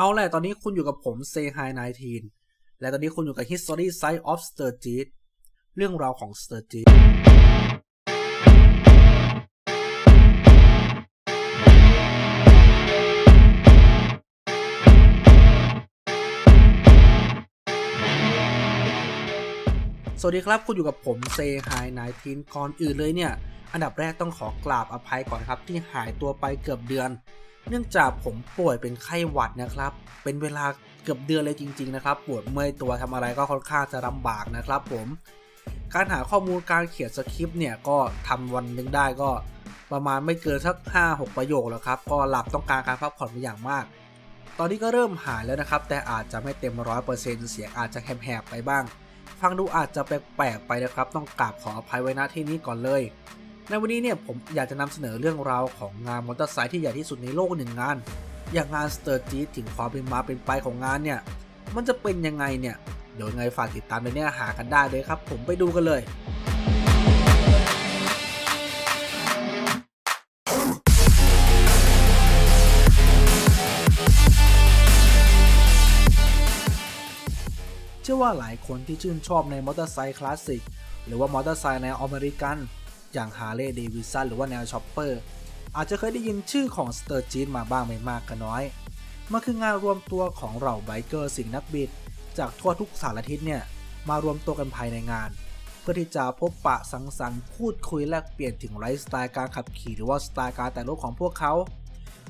เอาแหละตอนนี้คุณอยู่กับผม Say Hi 19 และตอนนี้คุณอยู่กับ History Side of Sturgis เรื่องราวของ Sturgis สวัสดีครับ คุณอยู่กับผม Say Hi 19 ก่อนอื่นเลยเนี่ย อันดับแรกต้องขอกราบอภัยก่อนครับที่หายตัวไปเกือบเดือน เนื่องจากผมป่วยเป็นไข้หวัดนะครับ เป็นเวลาเกือบเดือนเลยจริง ๆ นะครับ ปวดเมื่อยตัวทำอะไรก็ค่อนข้างจะลำบากนะครับผม การหาข้อมูลการเขียนสคริปต์เนี่ยก็ทำวันหนึงได้ก็ประมาณไม่เกินสัก 5-6 ประโยคแล้วครับ ก็หลับต้องการการพักผ่อนเป็นอย่างมาก ตอนนี้ก็เริ่มหายแล้วนะครับ แต่อาจจะไม่เต็มร้อยเปอร์เซ็นต์เสียงอาจจะแหบๆไปบ้าง ฟังดูอาจจะแปลกๆไปนะครับ ต้องกราบขออภัยไว้ณที่นี้ก่อนเลย ในวันนี้เนี่ยผมอยากจะนำเสนอเรื่องราวของงานมอเตอร์ไซค์ที่ใหญ่ที่สุดในโลกหนึ่งงาน อย่างงานสเตอร์จีถึงความเป็นมาเป็นไปของงานเนี่ย มันจะเป็นยังไงเนี่ย เดี๋ยวไงฝากติดตามในเนื้อหากันได้เลยครับ ผมไปดูกันเลยเชื่อว่าหลายคนที่ชื่นชอบในมอเตอร์ไซค์คลาสสิกหรือว่ามอเตอร์ไซค์แนอเมริกัน อย่างฮาร์เลย์เดวิสันหรือว่าแนวชอปเปอร์อาจจะเคยได้ยินชื่อของสเตอร์จีนมาบ้างไม่มากก็น้อย มันคืองานรวมตัวของเหล่าไบเกอร์สิ่งนักบิด จากทั่วทุกสารทิศเนี่ยมารวมตัวกันภายในงาน เพื่อที่จะพบปะสังสรรค์พูดคุยแลกเปลี่ยนถึงไลฟ์สไตล์การขับขี่หรือว่าสไตล์การแต่งรถของพวกเขา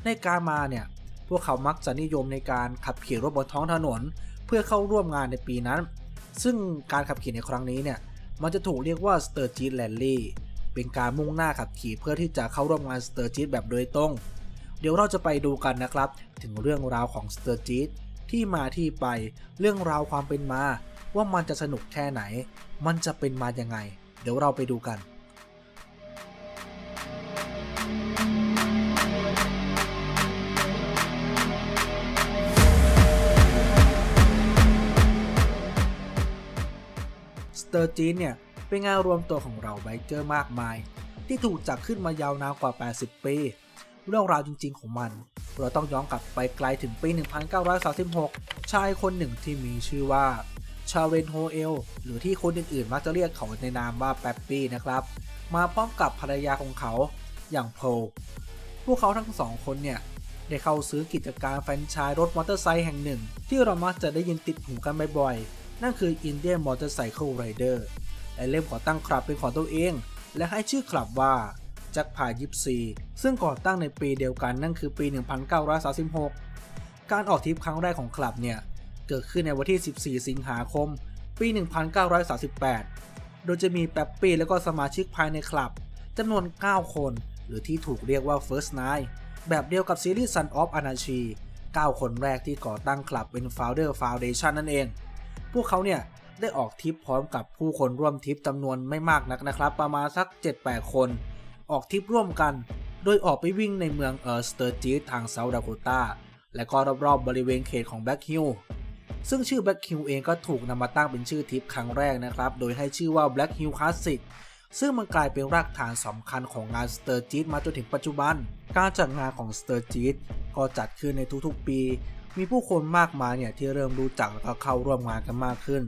ในการมาเนี่ยพวกเขามักจะนิยมในการขับขี่รถบนท้องถนน เพื่อเข้าร่วมงานในปีนั้น ซึ่งการขับขี่ในครั้งนี้เนี่ยมันจะถูกเรียกว่า s t u r g e s Rally เป็นการมุ่งหน้าขับขี่เพื่อที่จะเข้าร่วมงาน s t u r g e s แบบโดยตรง เดี๋ยวเราจะไปดูกันนะครับ ถึงเรื่องราวของ s t u r g e s ที่มาที่ไปเรื่องราวความเป็นมา ว่ามันจะสนุกแค่ไหน มันจะเป็นมายังไง เดี๋ยวเราไปดูกันสเตอร์จีนเนี่ย เป็นงานรวมตัวของเราไบเกอร์มากมาย ที่ถูกจัดขึ้นมายาวนานกว่า 80 ปี เรื่องราวจริงๆของมัน เราต้องย้อนกลับไปไกลถึงปี 1936 ชายคนหนึ่งที่มีชื่อว่าชาเวนโฮเอล หรือที่คนอื่นๆ มักจะเรียกเขาในนามว่าแป๊ปปี้นะครับ มาพร้อมกับภรรยาของเขาอย่างโพลพวกเขาทั้งสองคนเนี่ย ได้เข้าซื้อกิจการแฟรนไชส์รถมอเตอร์ไซค์แห่งหนึ่ง ที่เรามักจะได้ยินติดหูกันบ่อยๆ นั่นคือ Indian Motorcycle Rider และเริ่มก่อตั้งคลับเป็นของตัวเอง และให้ชื่อคลับว่าจักพายิปซีซึ่งก่อตั้งในปีเดียวกันนั่นคือปี 1936 การออกทริปครั้งแรกของคลับเนี่ยเกิดขึ้นในวันที่ 14 สิงหาคม ปี 1938 โดยจะมีแป๊ปปี้และก็สมาชิกภายในคลับจำนวน 9 คน หรือที่ถูกเรียกว่า First Nine แบบเดียวกับซีรีส์ Son of Anarchy 9 คนแรกที่ก่อตั้งคลับเป็น Founder Foundation นั่นเอง พวกเขาเนี่ย ได้ออกทริปพร้อมกับผู้คนร่วมทริปจำนวนไม่มากนักนะครับ ประมาณสัก 7-8 คน ออกทริปร่วมกัน โดยออกไปวิ่งในเมืองเออร์สเตอร์จีทางเซาท์ดาโคตาและก็รอบๆบริเวณเขตของแบ็กฮิลซึ่งชื่อ Black Hill เองก็ถูกนำมาตั้งเป็นชื่อทริปครั้งแรกนะครับ โดยให้ชื่อว่า Black Hill Classic ซึ่งมันกลายเป็นรากฐานสำคัญของงาน s t u r g e s มาจนถึงปัจจุบัน การจัดงานของ s t u r g e s ก็จัดขึ้นในทุกๆปี มีผู้คนมากมายเนี่ยที่เริ่มรู้จักและก็เข้าร่วมงานกันมากขึ้น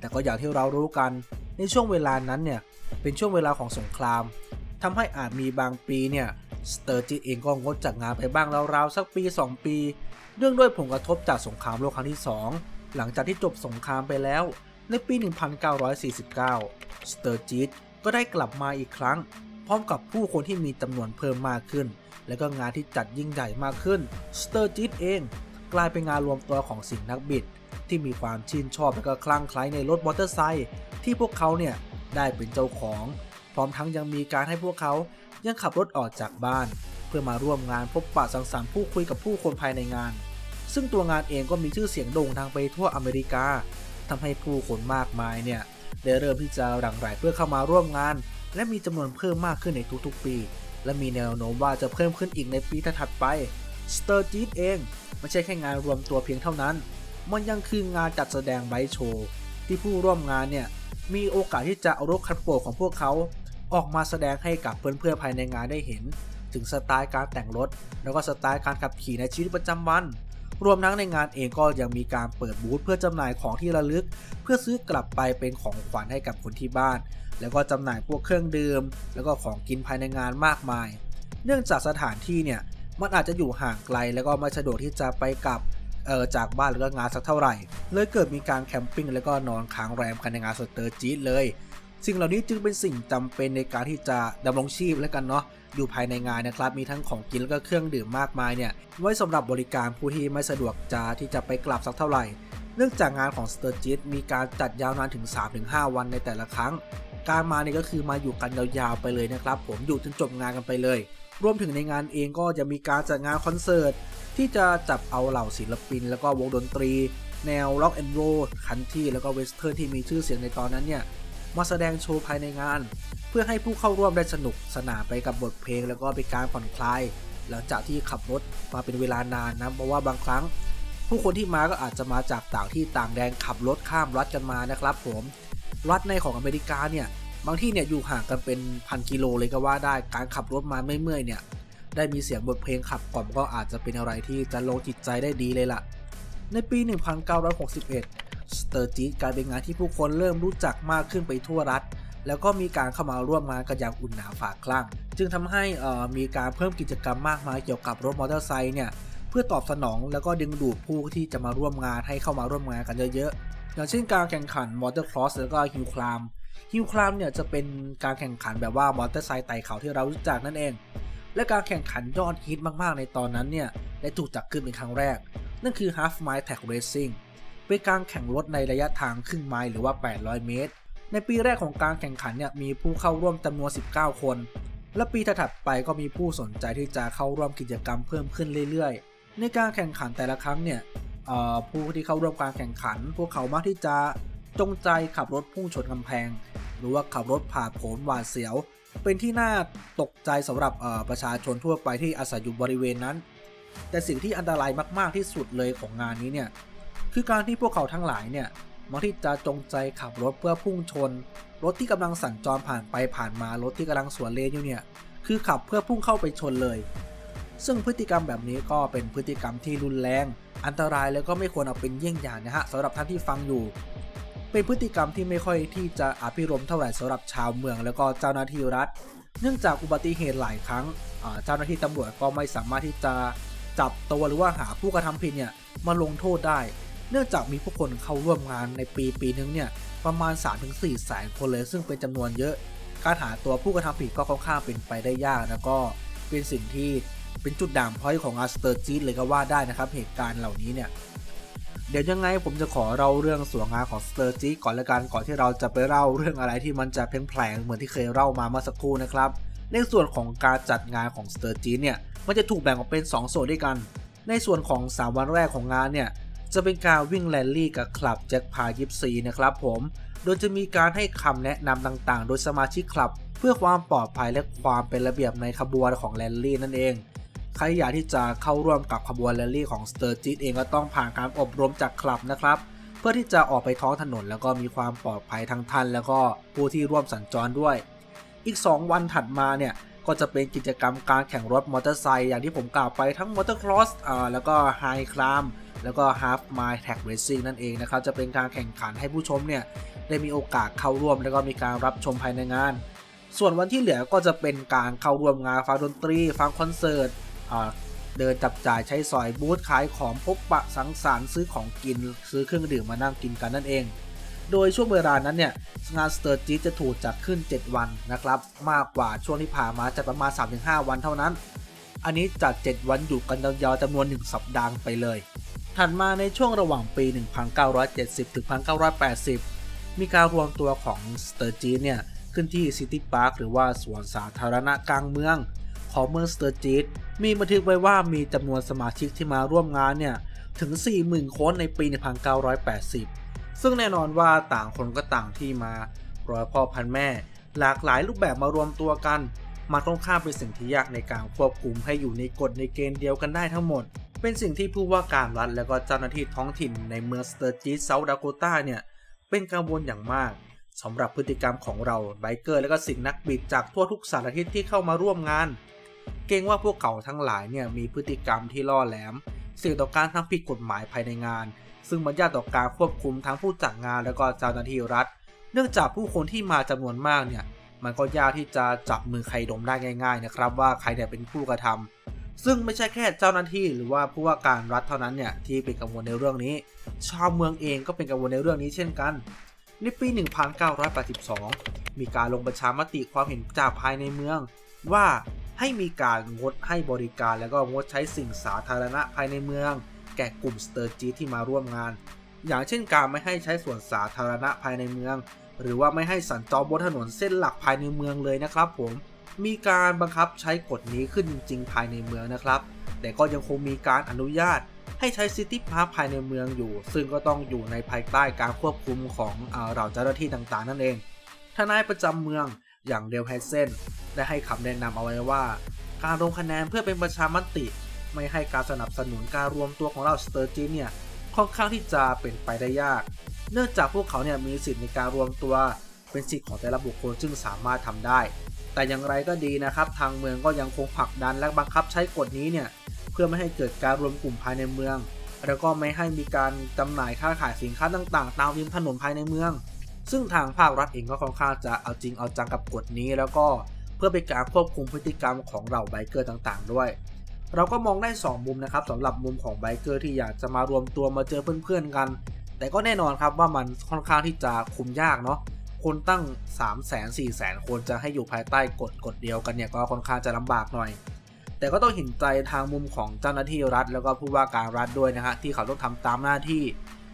แต่ก็อย่างที่เรารู้กันในช่วงเวลานั้นเนี่ยเป็นช่วงเวลาของสงครามทำให้อาจมีบางปีเนี่ยสเตอร์จิตเองก็งดจัดงานไปบ้างราวๆสักปี 2 ปี เรื่องด้วยผลกระทบจากสงครามโลกครั้งที่ 2 หลังจากที่จบสงครามไปแล้ว ในปี 1949 สเตอร์จิตก็ได้กลับมาอีกครั้ง พร้อมกับผู้คนที่มีจำนวนเพิ่มมากขึ้น และก็งานที่จัดยิ่งใหญ่มากขึ้น สเตอร์จิตเอง กลายเป็นงานรวมตัวของสิ่งนักบิด ที่มีความชื่นชอบและก็คลั่งไคล้ในรถมอเตอร์ไซค์ที่พวกเขาเนี่ยได้เป็นเจ้าของ พร้อมทั้งยังมีการให้พวกเขายังขับรถออกจากบ้าน เพื่อมาร่วมงานพบปะสังสรรค์ผู้คุยกับผู้คนภายในงาน ซึ่งตัวงานเองก็มีชื่อเสียงโด่งดังไปทั่วอเมริกาทำให้ผู้คนมากมายเนี่ยได้เริ่มที่จะหลั่งไหลเพื่อเข้ามาร่วมงาน และมีจำนวนเพิ่มมากขึ้นในทุกๆปี และมีแนวโน้มว่าจะเพิ่มขึ้นอีกในปีถัดไปสเตอร์จีตเองไม่ใช่แค่งานรวมตัวเพียงเท่านั้น มันยังคืองานจัดแสดงไบค์โชว์ที่ผู้ร่วมงานเนี่ยมีโอกาสที่จะเอารถคันโปรดของพวกเขาออกมาแสดงให้กับเพื่อนๆภายในงานได้เห็น ถึงสไตล์การแต่งรถ แล้วก็สไตล์การขับขี่ในชีวิตประจำวัน รวมทั้งในงานเองก็ยังมีการเปิดบูธเพื่อจำหน่ายของที่ระลึก เพื่อซื้อกลับไปเป็นของขวัญให้กับคนที่บ้าน แล้วก็จำหน่ายพวกเครื่องดื่ม แล้วก็ของกินภายในงานมากมาย เนื่องจากสถานที่เนี่ยมันอาจจะอยู่ห่างไกลแล้วก็ไม่สะดวกที่จะไปกลับ เออจากบ้านหรือก็งานสักเท่าไหร่ เลยเกิดมีการแคมปิ้งแล้วก็นอนค้างแรมกันในงานสเตอร์จีดเลย สิ่งเหล่านี้จึงเป็นสิ่งจำเป็นในการที่จะดำรงชีพแล้วกันเนาะอยู่ภายในงานนะครับมีทั้งของกินแล้วก็เครื่องดื่มมากมายเนี่ยไว้สำหรับบริการผู้ที่ไม่สะดวกจะที่จะไปกลับสักเท่าไหร่ เนื่องจากงานของสเตอร์จิตมีการจัดยาวนานถึง 3-5 วันในแต่ละครั้ง การมาเนี่ยก็คือมาอยู่กันยาวๆไปเลยนะครับ ผมอยู่จนจบงานกันไปเลย รวมถึงในงานเองก็จะมีการจัดงานคอนเสิร์ต ที่จะจับเอาเหล่าศิลปิน แล้วก็วงดนตรี แนวร็อกแอนด์โรลคันที่แล้วก็เวสเทิร์นที่มีชื่อเสียงในตอนนั้นเนี่ยมาแสดงโชว์ภายในงาน เพื่อให้ผู้เข้าร่วมได้สนุกสนานไปกับบทเพลง แล้วก็เป็นการผ่อนคลาย หลังจากที่ขับรถมาเป็นเวลานานนะเพราะว่าบางครั้ง ผู้คนที่มาก็อาจจะมาจากต่างที่ต่างแดนขับรถข้ามรัฐกันมานะครับ ผมรัฐในของอเมริกาเนี่ยบางที่เนี่ยอยู่ห่างกันเป็นพันกิโลเลยก็ว่าได้การขับรถมาไม่เมื่อยเนี่ย ได้มีเสียงบทเพลงขับกล่อมก็อาจจะเป็นอะไรที่จะลงจิตใจได้ดีเลยล่ะ ในปี 1961 สเตอร์จีกลายเป็นงานที่ผู้คนเริ่มรู้จักมากขึ้นไปทั่วรัฐ แล้วก็มีการเข้ามาร่วมงานกันอย่างอุ่นหนาฝาคลั่ง จึงทำให้มีการเพิ่มกิจกรรมมากมายเกี่ยวกับรถมอเตอร์ไซค์เนี่ยเพื่อตอบสนองแล้วก็ดึงดูดผู้ที่จะมาร่วมงานให้เข้ามาร่วมงานกันเยอะๆ อย่างเช่นการแข่งขันมอเตอร์ครอสแล้วก็ฮิลคลามฮิลคลามเนี่ยจะเป็นการแข่งขันแบบว่ามอเตอร์ไซค์ไต่เขาที่เรารู้จักนั่นเอง และการแข่งขันยอดฮิตมากๆ ในตอนนั้นเนี่ยได้ถูกจัดขึ้นเป็นครั้งแรก นั่นคือ Half Mile Tag Racing เป็นการแข่งรถในระยะทางครึ่งไมล์หรือว่า 800 เมตร ในปีแรกของการแข่งขันเนี่ยมีผู้เข้าร่วมจำนวน 19 คน และปีถัดไปก็มีผู้สนใจที่จะเข้าร่วมกิจกรรมเพิ่มขึ้นเรื่อยๆ ในการแข่งขันแต่ละครั้งเนี่ยผู้ที่เข้าร่วมการแข่งขัน พวกเขามักที่จะจงใจขับรถพุ่งชนกำแพง หรือว่าขับรถผ่าโผนหวาดเสียว เป็นที่น่าตกใจสำหรับประชาชนทั่วไปที่อาศัยอยู่บริเวณนั้น แต่สิ่งที่อันตรายมากๆที่สุดเลยของงานนี้เนี่ยคือการที่พวกเขาทั้งหลายเนี่ยมักที่จะจงใจขับรถเพื่อพุ่งชน รถที่กำลังสัญจรผ่านไปผ่านมารถที่กำลังสวนเลนอยู่เนี่ยคือขับเพื่อพุ่งเข้าไปชนเลย ซึ่งพฤติกรรมแบบนี้ก็เป็นพฤติกรรมที่รุนแรง อันตรายแล้วก็ไม่ควรเอาเป็นเยี่ยงอย่างนะฮะสำหรับท่านที่ฟังอยู่ เป็นพฤติกรรมที่ไม่ค่อยที่จะอภิรมเท่าไหร่สำหรับชาวเมือง แล้วก็เจ้าหน้าที่รัฐ เนื่องจากอุบัติเหตุหลายครั้งเจ้าหน้าที่ตำรวจก็ไม่สามารถที่จะจับตัวหรือว่าหาผู้กระทำผิดเนี่ยมาลงโทษได้ เนื่องจากมีผู้คนเข้าร่วมงานในปีปีนึงเนี่ยประมาณ 3-4แสนคนเลยซึ่งเป็นจำนวนเยอะ การหาตัวผู้กระทำผิดก็ค่อนข้างเป็นไปได้ยากแล้วก็เป็นสิ่งที่เป็นจุดด่างพร้อยของอาร์สเตอร์จีเลยก็ว่าได้นะครับเหตุการณ์เหล่านี้เนี่ย เดี๋ยวยังไงผมจะขอเล่าเรื่องส่วนงานของสเตอร์จีก่อนละกันก่อนที่เราจะไปเล่าเรื่องอะไรที่มันจะเพ่งแผลงเหมือนที่เคยเล่ามาเมื่อสักครู่นะครับ ในส่วนของการจัดงานของสเตอร์จีเนี่ยมันจะถูกแบ่งออกเป็น 2 ส่วนด้วยกัน ในส่วนของ 3 วันแรกของงานเนี่ยจะเป็นการวิ่งแรลลี่กับคลับแจ็คพายิปซีนะครับผมโดยจะมีการให้คำแนะนำต่างๆ โดยสมาชิกคลับ เพื่อความปลอดภัยและความเป็นระเบียบในขบวนของแรลลี่นั่นเอง ใครอยากที่จะเข้าร่วมกับขบวนแรลลี่ของสเตอร์จิตเองก็ต้องผ่านการอบรมจากคลับนะครับ เพื่อที่จะออกไปท้องถนนแล้วก็มีความปลอดภัยทั้งท่านแล้วก็ผู้ที่ร่วมสัญจรด้วย อีก 2 วันถัดมาเนี่ยก็จะเป็นกิจกรรมการแข่งรถมอเตอร์ไซค์อย่างที่ผมกล่าวไปทั้งมอเตอร์ครอสอ่าแล้วก็ไฮคลามแล้วก็ฮาฟไมล์แท็กเรซิ่งนั่นเองนะครับ จะเป็นการแข่งขันให้ผู้ชมเนี่ย ได้มีโอกาสเข้าร่วม แล้วก็มีการรับชมภายในงาน ส่วนวันที่เหลือก็จะเป็นการเข้าร่วมงานฟังดนตรี ฟังคอนเสิร์ต เดินจับจ่ายใช้สอยบูธขายของพบปะสังสรรค์ซื้อของกินซื้อเครื่องดื่มมานั่งกินกันนั่นเอง โดยช่วงเวลานั้นเนี่ยงานสเตอร์จีจะถูกจัดขึ้น 7 วันนะครับ มากกว่าช่วงที่ผ่านมาจะประมาณ 3-5 วันเท่านั้น อันนี้จัด 7 วันอยู่กันยาวๆจำนวน 1 สัปดาห์ไปเลย ถัดมาในช่วงระหว่างปี 1970ถึง1980 มีการรวมตัวของสเตอร์จีเนี่ยขึ้นที่ซิตี้พาร์คหรือว่าสวนสาธารณะกลางเมือง ของเมืองสเตอร์จีมีบันทึกไว้ว่ามีจำนวนสมาชิกที่มาร่วมงานเนี่ย ถึง 40,000 คนในปี 1980 ซึ่งแน่นอนว่าต่างคนก็ต่างที่มาร้อยพ่อพันแม่ หลากหลายรูปแบบมารวมตัวกัน มันค่อนข้างเป็นสิ่งที่ยากในการควบคุมให้อยู่ในกฎในเกณฑ์เดียวกันได้ทั้งหมด เป็นสิ่งที่ผู้ว่าการรัฐและก็เจ้าหน้าที่ท้องถิ่นในเมืองสเตอร์จีเซาท์ดาโกตาเนี่ยเป็นกังวลอย่างมากสำหรับพฤติกรรมของเราไบเกอร์และก็สิ่งนักบิดจากทั่วทุกสารทิศที่เข้ามาร่วมงาน เกรงว่าพวกเขาทั้งหลายเนี่ยมีพฤติกรรมที่ล่อแหลม เสี่ยงต่อการทำผิดกฎหมายภายในงาน ซึ่งมันยากต่อการควบคุมทั้งผู้จัดงานและก็เจ้าหน้าที่รัฐ เนื่องจากผู้คนที่มาจำนวนมากเนี่ยมันก็ยากที่จะจับมือใครดมได้ง่าย ๆ นะครับ ว่าใครเนี่ยเป็นผู้กระทำซึ่งไม่ใช่แค่เจ้าหน้าที่หรือว่าผู้ว่าการรัฐเท่านั้นเนี่ยที่เป็นกังวลในเรื่องนี้ ชาวเมืองเองก็เป็นกังวลในเรื่องนี้เช่นกันในปี 1982 มีการลงประชามติความเห็นจากภายในเมือง ว่า ให้มีการงดให้บริการและก็งดใช้สิ่งสาธารณะภายในเมือง แก่กลุ่มสเตอร์จีที่มาร่วมงาน อย่างเช่นการไม่ให้ใช้ส่วนสาธารณะภายในเมือง หรือว่าไม่ให้สัญจรบนถนนเส้นหลักภายในเมืองเลยนะครับ ผมมีการบังคับใช้กฎนี้ขึ้นจริง ๆ ภายในเมืองนะครับ แต่ก็ยังคงมีการอนุญาตให้ใช้ซิตี้พาร์คภายในเมืองอยู่ ซึ่งก็ต้องอยู่ในภายใต้การควบคุมของเหล่าเจ้าหน้าที่ต่างๆ นั่นเองทนายประจำเมืองอย่างเดลไฮเซน ได้ให้คำแนะนำเอาไว้ว่า การลงคะแนนเพื่อเป็นประชามติ ไม่ให้การสนับสนุนการรวมตัวของเราสเตอร์จีนเนี่ยค่อนข้างที่จะเป็นไปได้ยาก เนื่องจากพวกเขาเนี่ยมีสิทธิ์ในการรวมตัวเป็นสิทธิ์ของแต่ละบุคคลซึ่งสามารถทำได้ แต่อย่างไรก็ดีนะครับ ทางเมืองก็ยังคงผลักดันและบังคับใช้กฎนี้เนี่ยเพื่อไม่ให้เกิดการรวมกลุ่มภายในเมือง แล้วก็ไม่ให้มีการจำหน่ายค้าขายสินค้าต่างๆ ตามริมถนนภายในเมือง ซึ่งทางภาครัฐเองก็ค่อนข้างจะเอาจริงเอาจังกับกฎนี้แล้วก็ พื่อเป็นการควบคุมพฤติกรรมของเหล่าไบเกอร์ต่างๆ ด้วย เราก็มองได้ 2 มุมนะครับสำหรับมุมของไบเกอร์ที่อยากจะมารวมตัวมาเจอเพื่อนๆกัน แต่ก็แน่นอนครับว่ามันค่อนข้างที่จะคุมยากเนาะคนตั้ง 3 0 0 0 0 0 4 0 0 0 0 คนจะให้อยู่ภายใต้กฎกฎเดียวกันเนี่ยก็ค่อนข้างจะลำบากหน่อย แต่ก็ต้องเห็นใจทางมุมของเจ้าหน้าที่รัฐ แล้วก็ผู้ว่าการรัฐด้วยนะฮะที่เขาต้องทำตามหน้าที่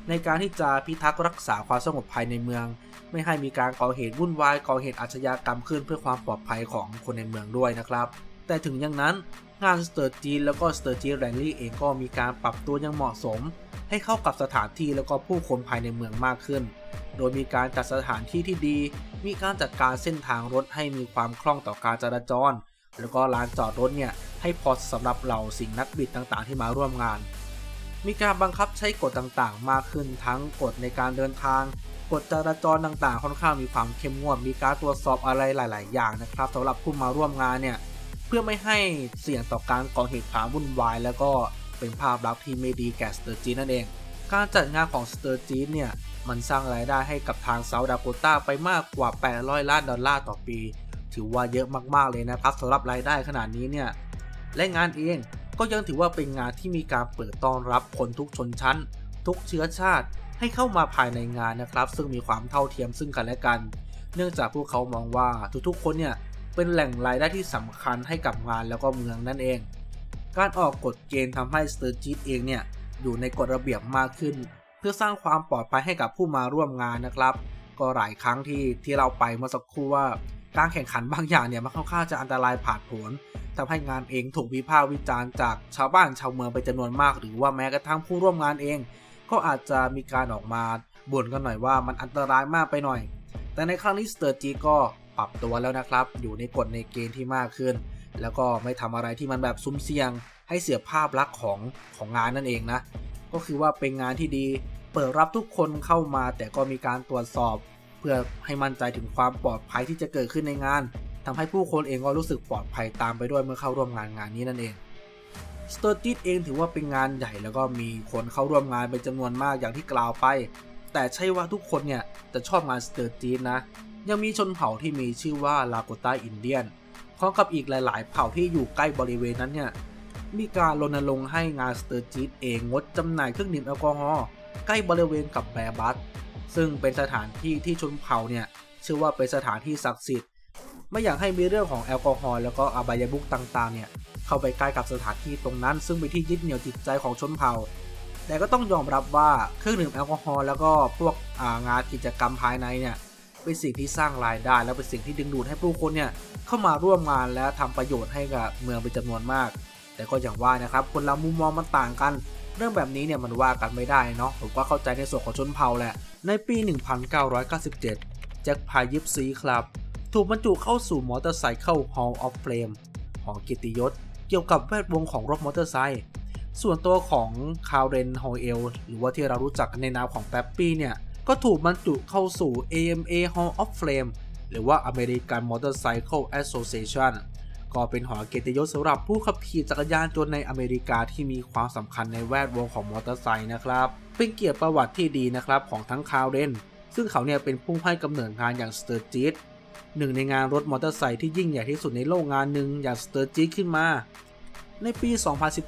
ในการที่จะพิทักษ์รักษาความสงบภายในเมือง ไม่ให้มีการก่อเหตุวุ่นวายก่อเหตุอาชญากรรมขึ้นเพื่อความปลอดภัยของคนในเมืองด้วยนะครับ แต่ถึงอย่างนั้นงานสเตอร์จีนแล้วก็สเตอร์จีแรนลี่เองก็มีการปรับตัวอยังเหมาะสม ให้เข้ากับสถานที่แล้วก็ผู้คนภายในเมืองมากขึ้น โดยมีการจัดสถานที่ที่ดี มีการจัดการเส้นทางรถให้มีความคล่องต่อการจราจร แล้วก็ลานจอดรถเนี่ยให้พอสำหรับเหล่าสิ่งนักบิดต่างๆ ที่มาร่วมงาน มีการบังคับใช้กฎต่างๆ มากขึ้นทั้งกฎในการเดินทาง กฎจราจรต่างๆ ค่อนข้างมีความเข้มงวด มีการตรวจสอบอะไรหลาย ๆ อย่างนะครับสำหรับผู้มาร่วมงานเนี่ยเพื่อไม่ให้เสี่ยงต่อการก่อเหตุความวุ่นวาย แล้วก็เป็นภาพลักษณ์ที่ไม่ดีแก่สเตอร์จีนนั่นเอง การจัดงานของสเตอร์จีนเนี่ยมันสร้างรายได้ให้กับทางเซาท์ดาโกตาไปมากกว่า 800 ล้านดอลลาร์ต่อปี ถือว่าเยอะมากๆเลยนะครับสำหรับรายได้ขนาดนี้เนี่ยและงานเอง ก็ยังถือว่าเป็นงานที่มีการเปิดต้อนรับคนทุกชนชั้น ทุกเชื้อชาติให้เข้ามาภายในงานนะครับ ซึ่งมีความเท่าเทียมซึ่งกันและกัน เนื่องจากพวกเขามองว่าทุกๆคนเนี่ยเป็นแหล่งรายได้ที่สำคัญให้กับงานแล้วก็เมืองนั่นเอง การออกกฎเกณฑ์ทำให้สเตอร์จีตเองเนี่ยอยู่ในกฎระเบียบมากขึ้น เพื่อสร้างความปลอดภัยให้กับผู้มาร่วมงานนะครับ ก็หลายครั้งที่ที่เราไปเมื่อสักครู่ว่า การแข่งขันบางอย่างเนี่ยมันค่อนข้างจะอันตรายผ่านผลทำให้งานเองถูกวิพากษ์วิจารณ์จากชาวบ้านชาวเมืองไปจำนวนมาก หรือว่าแม้กระทั่งผู้ร่วมงานเอง ก็อาจจะมีการออกมาบ่นกันหน่อยว่ามันอันตรายมากไปหน่อย แต่ในครั้งนี้สเตอร์จีก็ปรับตัวแล้วนะครับ อยู่ในกฎในเกณฑ์ที่มากขึ้น แล้วก็ไม่ทำอะไรที่มันแบบซุ่มเสี่ยง ให้เสียภาพลักษณ์ของของงานนั่นเองนะ ก็คือว่าเป็นงานที่ดี เปิดรับทุกคนเข้ามา แต่ก็มีการตรวจสอบ พื่อให้มั่นใจถึงความปลอดภัยที่จะเกิดขึ้นในงานทำให้ผู้คนเองก็รู้สึกปลอดภัยตามไปด้วยเมื่อเข้าร่วมงานงานนี้นั่นเองสเตอร์ติสเองถือว่าเป็นงานใหญ่แล้วก็มีคนเข้าร่วมงานเป็นจำนวนมากอย่างที่กล่าวไป แต่ใช่ว่าทุกคนเนี่ยจะชอบงานสเตอร์ติสนะ ยังมีชนเผ่าที่มีชื่อว่าลาโกตาอินเดียนพร้อมกับอีกหลาย ๆ เผ่าที่อยู่ใกล้บริเวณนั้นเนี่ยมีการรณรงค์ให้งานสเตอร์จีตเองงดจำหน่ายเครื่องดื่มแอลกอฮอล์ใกล้บริเวณกับแบร์บัส ซึ่งเป็นสถานที่ที่ชนเผ่าเนี่ยเชื่อว่าเป็นสถานที่ศักดิ์สิทธิ์ ไม่อยากให้มีเรื่องของแอลกอฮอล์แล้วก็อบายมุกต่างๆเนี่ยเข้าไปใกล้กับสถานที่ตรงนั้น ซึ่งเป็นที่ยึดเหนี่ยวจิตใจของชนเผ่า แต่ก็ต้องยอมรับว่าเครื่องดื่มแอลกอฮอล์แล้วก็พวกงานกิจกรรมภายในเนี่ยเป็นสิ่งที่สร้างรายได้ และเป็นสิ่งที่ดึงดูดให้ผู้คนเนี่ยเข้ามาร่วมงานและทำประโยชน์ให้กับเมืองเป็นจำนวนมาก แต่ก็อย่างว่านะครับคนเรามุมมองมันต่างกัน เรื่องแบบนี้เนี่ยมันว่ากันไม่ได้เนาะผมก็เข้าใจในส่วนของชนเผ่าแหละ ในปี 1997 แจ็คพายยิปซีครับ ถูกบรรจุเข้าสู่มอเตอร์ไซค์เข้า Hall of Fame หอเกียรติยศเกี่ยวกับแวดวงของรถมอเตอร์ไซค์ส่วนตัวของคาร์เรนฮอเอลหรือว่าที่เรารู้จักในนามของแป๊ปปี้เนี่ย ก็ถูกบรรจุเข้าสู่ AMA Hall of Fame หรือว่า American Motorcycle Association ก็ก็เป็นหอเกียรติยศสำหรับผู้ขับขี่จักรยานยนต์ในอเมริกาที่มีความสำคัญในแวดวงของมอเตอร์ไซค์นะครับ เป็นเกียรติประวัติที่ดีนะครับของทั้งคาร์เรนซึ่งเขาเนี่ยเป็นผู้ให้กำเนิดงานอย่างสเตอร์จิตหนึ่งในงานรถมอเตอร์ไซค์ที่ยิ่งใหญ่ที่สุดในโลกงานหนึ่งอย่างสเตอร์จิตขึ้นมา ในปี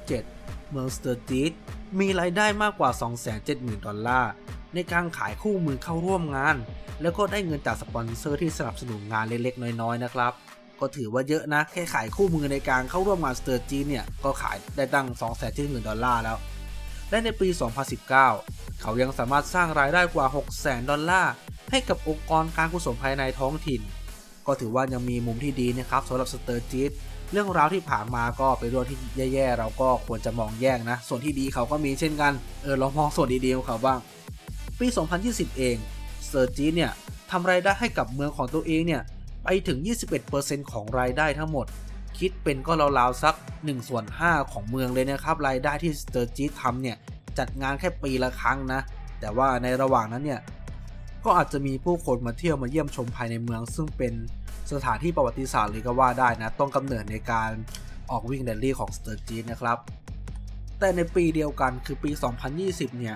2017 เมืองสเตอร์จิตมีรายได้มากกว่า 270,000 ดอลลาร์ในการขายคู่มือเข้าร่วมงาน แล้วก็ได้เงินจากสปอนเซอร์ที่สนับสนุนงานเล็กๆ น้อยๆ นะครับ ก็ถือว่าเยอะนะ แค่ขายคู่มือในการเข้าร่วมงานสเตอร์จีเนี่ย ก็ขายได้ตั้ง 270,000 ดอลลาร์แล้ว และในปี 2019 เขายังสามารถสร้างรายได้กว่า 600,000 ดอลลาร์ ให้กับองค์กรการกุศลภายในท้องถิ่น ก็ถือว่ายังมีมุมที่ดีนะครับสำหรับสเตอร์จีเรื่องราวที่ผ่านมาก็เป็นเรื่องที่แย่ๆ เราก็ควรจะมองแยกนะ ส่วนที่ดีเขาก็มีเช่นกัน เออลองมองส่วนดีๆของเขาบ้าง ปี 2020 เองเซอร์จีเนี่ยทำรายได้ให้กับเมืองของตัวเองเนี่ยไปถึง 21%ของรายได้ทั้งหมด คิดเป็นก็ราวๆสัก1ส่วน5ของเมืองเลยนะครับ รายได้ที่สเตอร์จีทำเนี่ย จัดงานแค่ปีละครั้งนะ แต่ว่าในระหว่างนั้นเนี่ย ก็อาจจะมีผู้คนมาเที่ยวมาเยี่ยมชมภายในเมือง ซึ่งเป็นสถานที่ประวัติศาสตร์เลยก็ว่าได้นะ ต้องกำเนิดในการออกวิ่งแรลลี่ของสเตอร์จีนะครับ แต่ในปีเดียวกันคือปี 2020 เนี่ย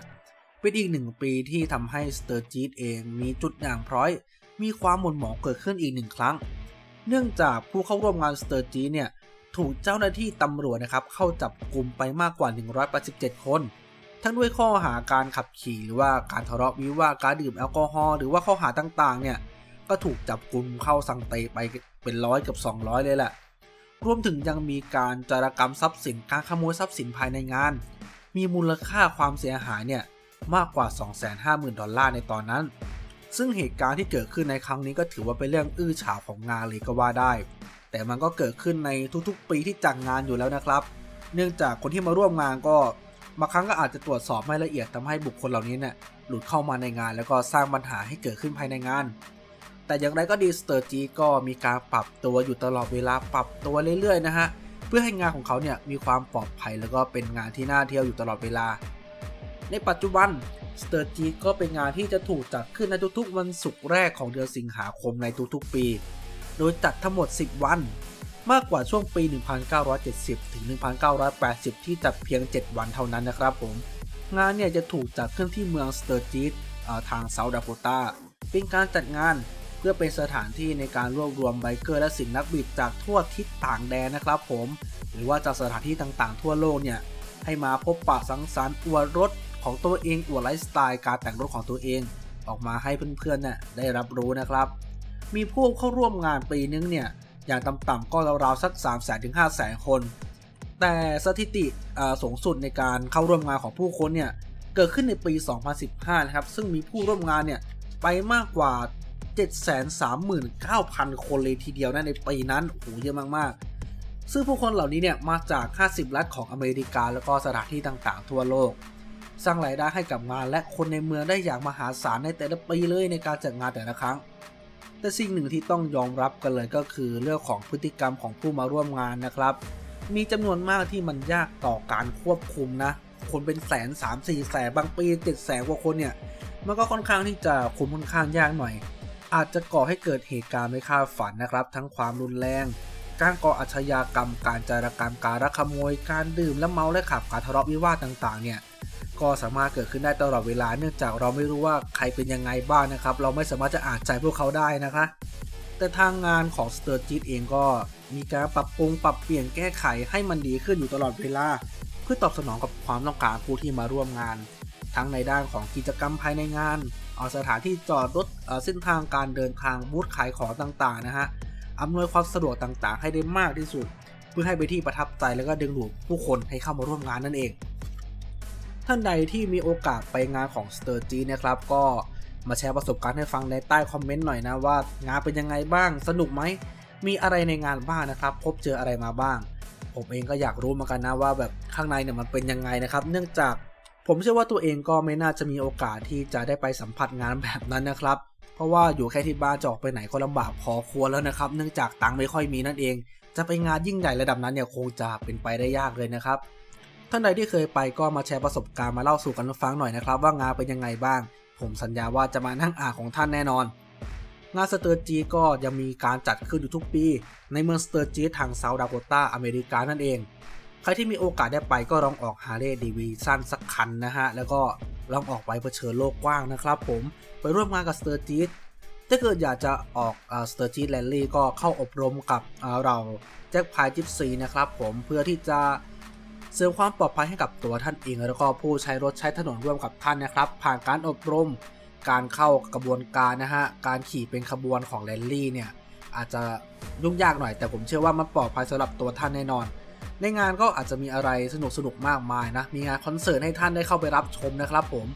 เป็นอีกหนึ่งปีที่ทำให้สเตอร์จีตเองมีจุดด่างพร้อย มีความหม่นหมองเกิดขึ้นอีกหนึ่งครั้ง เนื่องจากผู้เข้าร่วมงานสเตอร์จีเนี่ยถูกเจ้าหน้าที่ตำรวจนะครับเข้าจับกลุ่มไปมากกว่า 187 คน ทั้งด้วยข้อหาการขับขี่หรือว่าการทะเลาะวิวาทการดื่มแอลกอฮอล์หรือว่าข้อหาต่างๆเนี่ยก็ถูกจับกลุ่มเข้าสังเตไปเป็นร้อยกับ 200 เลยแหละ รวมถึงยังมีการจารกรรมทรัพย์สินการขโมยทรัพย์สินภายในงาน มีมูลค่าความเสียหายเนี่ยมากกว่า 250,000 ดอลลาร์ในตอนนั้น ซึ่งเหตุการณ์ที่เกิดขึ้นในครั้งนี้ก็ถือว่าเป็นเรื่องอื้อฉาวของงานเลยก็ว่าได้ แต่มันก็เกิดขึ้นในทุกๆ ปีที่จัดงงานอยู่แล้วนะครับ เนื่องจากคนที่มาร่วมงานก็บางครั้งก็อาจจะตรวจสอบไม่ละเอียดทำให้บุคคลเหล่านี้เนี่ยหลุดเข้ามาในงาน แล้วก็สร้างปัญหาให้เกิดขึ้นภายในงาน แต่อย่างไรก็ดีสเตอร์จีก็มีการปรับตัวอยู่ตลอดเวลาปรับตัวเรื่อยๆนะฮะเพื่อให้งานของเขาเนี่ยมีความปลอดภัยแล้วก็เป็นงานที่น่าเที่ยวอยู่ตลอดเวลา ในปัจจุบัน สเตอร์จีก็เป็นงานที่จะถูกจัดขึ้นในทุกๆ วันศุกร์แรกของเดือนสิงหาคมในทุกๆ ปี โดยจัดทั้งหมด 10 วัน มากกว่าช่วงปี 1970 ถึง 1980 ที่จัดเพียง 7 วันเท่านั้นนะครับผม งานเนี่ยจะถูกจัดขึ้นที่เมืองสเตอร์จีทางเซาท์ดาโคตาเป็นการจัดงานเพื่อเป็นสถานที่ในการรวบรวมไบเกอร์และสิ่งนักบิดจากทั่วทิศต่างแดนนะครับผม หรือว่าจากสถานที่ต่างๆ ทั่วโลกเนี่ยให้มาพบปะสังสรรค์อวดรถ ของตัวเองอวดไลฟ์สไตล์การแต่งรถของตัวเอง ออกมาให้เพื่อนๆเนี่ยได้รับรู้นะครับ มีผู้เข้าร่วมงานปีนึงเนี่ยอย่างต่ำๆก็ราวๆสัก3 0 0 0 0 0ถึง5 0 0 0 0 คน แต่สถิติสูงสุดในการเข้าร่วมงานของผู้คนเนี่ยเกิดขึ้นในปี 2015 นะครับ ซึ่งมีผู้ร่วมงานเนี่ยไปมากกว่า 739,000 คนเลยทีเดียวนะในปีนั้นโอ้โหเยอะมากๆ ซึ่งผู้คนเหล่านี้เนี่ยมาจาก 50 รัฐของอเมริกา แล้วก็สถานที่ต่างๆ ทั่วโลก สร้างรายได้ให้กับงานและคนในเมืองได้อย่างมหาศาลในแต่ละปีเลยในการจัดงานแต่ละครั้ง แต่สิ่งหนึ่งที่ต้องยอมรับกันเลยก็คือเรื่องของพฤติกรรมของผู้มาร่วมงานนะครับ มีจำนวนมากที่มันยากต่อการควบคุมนะ คนเป็นแสนสามสี่แสนบางปีเจ็ดแสนกว่าคนเนี่ย มันก็ค่อนข้างที่จะคุมค่อนข้างยากหน่อย อาจจะก่อให้เกิดเหตุการณ์ไม่คาดฝันนะครับ ทั้งความรุนแรงการก่ออาชญากรรม การจารกรรม การลักขโมย การดื่มและเมาและขับ การทะเลาะวิวาทต่างๆ เนี่ย ก็สามารถเกิดขึ้นได้ตลอดเวลา เนื่องจากเราไม่รู้ว่าใครเป็นยังไงบ้างนะครับ เราไม่สามารถจะอ่านใจพวกเขาได้นะคะ แต่ทางงานของสเตอร์จิตเองก็มีการปรับปรุงปรับเปลี่ยนแก้ไขให้มันดีขึ้นอยู่ตลอดเวลา เพื่อตอบสนองกับความต้องการผู้ที่มาร่วมงาน ทั้งในด้านของกิจกรรมภายในงานเอาสถานที่จอดรถเส้นทางการเดินทางบูธขายของต่างๆนะฮะอำนวยความสะดวกต่างๆ ให้ได้มากที่สุด เพื่อให้ไปที่ประทับใจแล้วก็ดึงดูดผู้คนให้เข้ามาร่วมงานนั่นเอง ท่านใดที่มีโอกาสไปงานของสเตอร์จีนะครับ ก็มาแชร์ประสบการณ์ให้ฟังในใต้คอมเมนต์หน่อยนะว่างานเป็นยังไงบ้าง สนุกไหม มีอะไรในงานบ้างนะครับ พบเจออะไรมาบ้าง ผมเองก็อยากรู้เหมือนกันนะว่าแบบข้างในเนี่ยมันเป็นยังไงนะครับ เนื่องจากผมเชื่อว่าตัวเองก็ไม่น่าจะมีโอกาสที่จะได้ไปสัมผัสงานแบบนั้นนะครับ เพราะว่าอยู่แค่ที่บ้านจะออกไปไหนก็ลำบากพอควรแล้วนะครับ เนื่องจากตังค์ไม่ค่อยมีนั่นเอง จะไปงานยิ่งใหญ่ระดับนั้นเนี่ยคงจะเป็นไปได้ยากเลยนะครับ ท่านใดที่เคยไปก็มาแชร์ประสบการณ์มาเล่าสู่กันฟังหน่อยนะครับ ว่างานเป็นยังไงบ้าง ผมสัญญาว่าจะมานั่งอ่านของท่านแน่นอน งานสเตอร์จีก็ยังมีการจัดขึ้นอยู่ทุกปี ในเมืองสเตอร์จีทางเซาท์ดาโกตาอเมริกานั่นเอง ใครที่มีโอกาสได้ไปก็ลองออกฮาร์เลย์ดีวีสั้นสักคันนะฮะแล้วก็ลองออกไปเผชิญโลกกว้างนะครับ ผมไปร่วมงานกับสเตอร์จีถ้าเกิดอยากจะออกสเตอร์จีแลนลี่ก็เข้าอบรมกับเราแจ็คพายจิปซีนะครับผมเพื่อที่จะ เสริมความปลอดภัยให้กับตัวท่านเอง แล้วก็ผู้ใช้รถใช้ถนนร่วมกับท่านนะครับ ผ่านการอบรม การเข้ากระบวนการนะฮะการขี่เป็นขบวนของแรลลี่เนี่ยอาจจะยุ่งยากหน่อย แต่ผมเชื่อว่ามันปลอดภัยสำหรับตัวท่านแน่นอน ในงานก็อาจจะมีอะไรสนุกสนุกมากมายนะ มีงานคอนเสิร์ตให้ท่านได้เข้าไปรับชมนะครับผม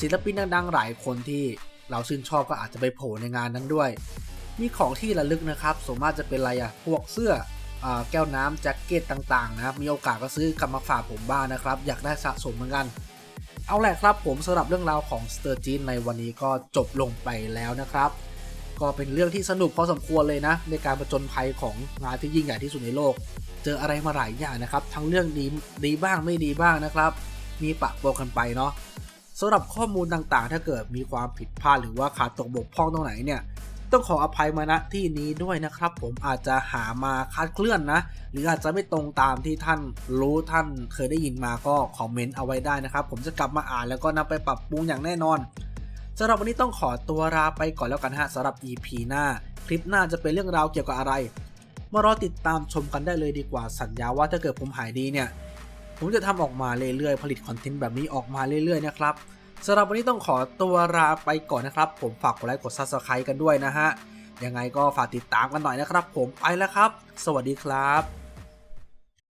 ศิลปินดังๆหลายคนที่เราชื่นชอบก็อาจจะไปโผล่ในงานนั้นด้วย มีของที่ระลึกนะครับส่วนมากจะเป็นอะไรอะพวกเสื้อ แก้วน้ำแจ็คเก็ตต่างๆนะครับ มีโอกาสก็ซื้อกลับมาฝากผมบ้างนะครับ อยากได้สะสมเหมือนกัน เอาแหละครับผมสำหรับเรื่องราวของสเตอร์จีนในวันนี้ก็จบลงไปแล้วนะครับ ก็เป็นเรื่องที่สนุกพอสมควรเลยนะ ในการประจนภัยของงานที่ยิ่งใหญ่ที่สุดในโลก เจออะไรมาหลายอย่างนะครับ ทั้งเรื่องดีดีบ้างไม่ดีบ้างนะครับ มีปะปนกันไปเนาะสำหรับข้อมูลต่างๆ ถ้าเกิดมีความผิดพลาดหรือว่าขาดตกบกพร่องตรงไหนเนี่ย ต้องขออภัยมาณที่นี้ด้วยนะครับ ผมอาจจะหามาคาดเคลื่อนนะ หรืออาจจะไม่ตรงตามที่ท่านรู้ท่านเคยได้ยินมาก็คอมเมนต์เอาไว้ได้นะครับ ผมจะกลับมาอ่านแล้วก็นำไปปรับปรุงอย่างแน่นอนสำหรับวันนี้ต้องขอตัวลาไปก่อนแล้วกันฮะสำหรับ EP หน้า คลิปหน้าจะเป็นเรื่องราวเกี่ยวกับอะไรมารอติดตามชมกันได้เลยดีกว่าสัญญาว่าถ้าเกิดผมหายดีเนี่ย ผมจะทำออกมาเรื่อยๆ ผลิตคอนเทนต์แบบนี้ออกมาเรื่อยๆนะครับ สำหรับวันนี้ต้องขอตัวลาไปก่อนนะครับ ผมฝากกดไลค์กด Subscribe กันด้วยนะฮะยังไงก็ฝากติดตามกันหน่อยนะครับ ผมไปแล้วครับ สวัสดีครับ